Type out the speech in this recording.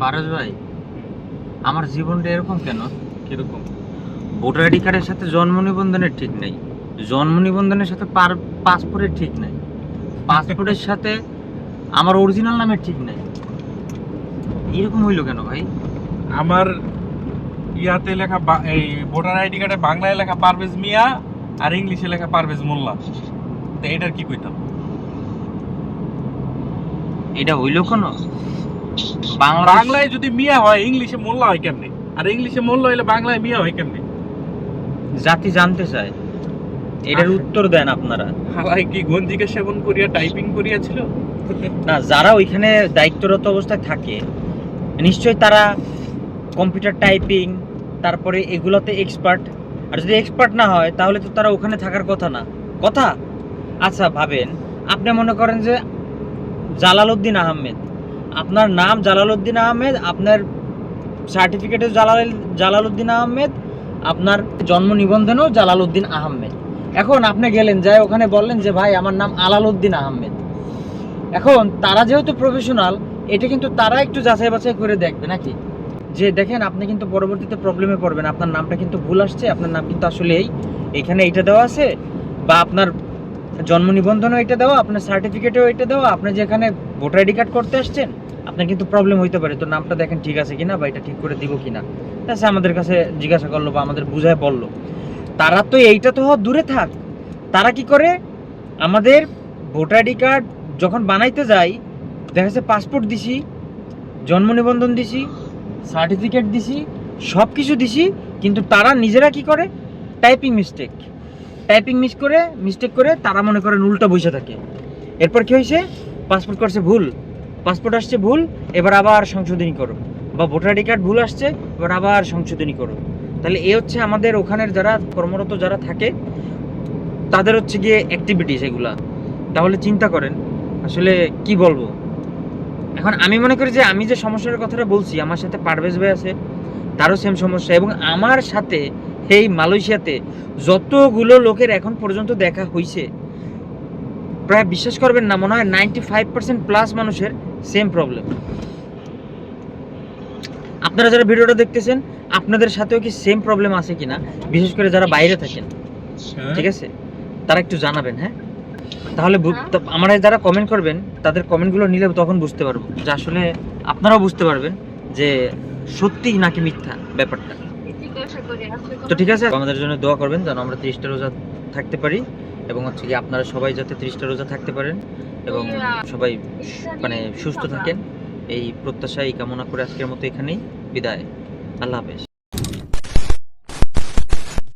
পারস ভাই আমার জীবনটা এরকম কেন? কীরকম? ভোটার আইডি কার্ডের সাথে জন্ম নিবন্ধনের ঠিক নাই। জন্ম নিবন্ধনের সাথে পাসপোর্টের ঠিক নাই। পাসপোর্টের সাথে আমার অরিজিনাল নামের ঠিক নাই। এরকম হইল কেন ভাই? আমার ইয়াতে লেখা এই ভোটার আইডি কার্ডে বাংলায় লেখা পারভেজ মিয়া আর ইংলিশে লেখা পারভেজ মোল্লা। তো এটার কি কইতাম? এটা হইল কেন? বাংলায় যদি মিয়া হয় ইংলিশে মোল্লা হয় কেমনে? আর ইংলিশে মোল্লা হইলে বাংলায় মিয়া হয় কেমনে? জাতি জানতে চায়। এটার উত্তর দেন আপনারা। হালাই কি গঞ্জিকে সেবন করিয়া টাইপিং করিয়াছিল? না যারা ওইখানে দায়িত্বরত অবস্থায় থাকে নিশ্চয়ই তারা কম্পিউটার টাইপিং তারপরে এগুলোতে এক্সপার্ট আর যদি এক্সপার্ট না হয় তাহলে তো তারা ওখানে থাকার কথা না। কথা? আচ্ছা ভাবেন। আপনি মনে করেন যে জালালউদ্দিন আহমেদ আপনার নাম জালালউদ্দিন আহমেদ, আপনার সার্টিফিকেটে জালাল, জালালউদ্দিন আহমেদ, আপনার জন্ম নিবন্ধনেও জালালউদ্দিন আহমেদ। এখন আপনি গেলেন, যাই ওখানে বললেন যে, ভাই, আমার নাম আলালউদ্দিন আহমেদ। এখন তারা যেহেতু প্রফেশনাল এটা কিন্তু তারা একটু যাচাই বাছাই করে দেখবে, নাকি? যে, দেখেন, আপনি কিন্তু পরবর্তীতে প্রবলেমে পড়বেন। আপনার নামটা কিন্তু ভুল আসছে, আপনার নাম কিন্তু আসলে এই এখানে এইটা দেওয়া আছে, বা আপনার জন্ম নিবন্ধনও এটা দেওয়া, আপনার সার্টিফিকেটেও এটা দেওয়া আপনি যেখানে ভোটার আইডি কার্ড করতে আসছেন, আপনার কিন্তু প্রবলেম হইতে পারে। তো নামটা দেখেন ঠিক আছে কিনা বা এটা ঠিক করে দিব কিনা। আচ্ছা আমাদের কাছে জিজ্ঞাসা করল বা আমাদের বুঝায় বলল। তারা তো এইটা তো দূরে থাক। তারা কি করে? আমাদের ভোটার আইডি কার্ড যখন বানাইতে যাই, দেখা যাচ্ছে পাসপোর্ট দিছি, জন্ম নিবন্ধন দিছি সার্টিফিকেট দিছি সব কিছু দিছি, কিন্তু তারা নিজেরা কি করে? টাইপিং মিস্টেক টাইপিং মিস করে মিস্টেক করে তারা মনে করেন উল্টা বসে থাকে। এরপর কি হয়েছে? পাসপোর্ট করছে ভুল। পাসপোর্ট আসছে ভুল, এবার আবার সংশোধনী করো। বা ভোটার আইডি কার্ড ভুল আসছে, এবার আবার সংশোধনী করো। তাহলে এ হচ্ছে আমাদের ওখানের যারা কর্মরত যারা থাকে, তাদের হচ্ছে গিয়ে অ্যাক্টিভিটিস এগুলা। তাহলে চিন্তা করেন, আসলে কি বলব? এখন আমি মনে করি যে আমি যে সমস্যার কথাটা বলছি, আমার সাথে পারভেজ ভাই আছে, তারও সেম সমস্যা। এবং আমার সাথে এই মালয়েশিয়াতে যতগুলো লোকের এখন পর্যন্ত দেখা হয়েছে প্রায় বিশ্বাস করবেন না মনে হয় নাইনটি ফাইভ পার্সেন্ট প্লাস মানুষের সেম প্রবলেম আপনারা যারা ভিডিওটা দেখতেছেন আপনাদের সাথেও কি সেম প্রবলেম আছে কিনা? বিশেষ করে যারা বাইরে থাকেন ঠিক আছে? তারা একটু জানাবেন হ্যাঁ? তাহলে বু- আমরা যারা কমেন্ট করবেন তাদের কমেন্টগুলো নিলে তখন বুঝতে পারব যে আসলে আপনারাও বুঝতে পারবেন যে সত্যি নাকি মিথ্যা ব্যাপারটা? তো ঠিক আছে, আমাদের জন্য দোয়া করবেন যেন আমরা ত্রিশটা রোজা থাকতে পারি এবং হচ্ছে কি আপনারা সবাই যাতে ত্রিশটা রোজা থাকতে পারেন এবং সবাই মানে সুস্থ থাকেন। এই প্রত্যাশা, এই কামনা করে আজকের মতো এখানেই বিদায়। আল্লাহ হাফেজ।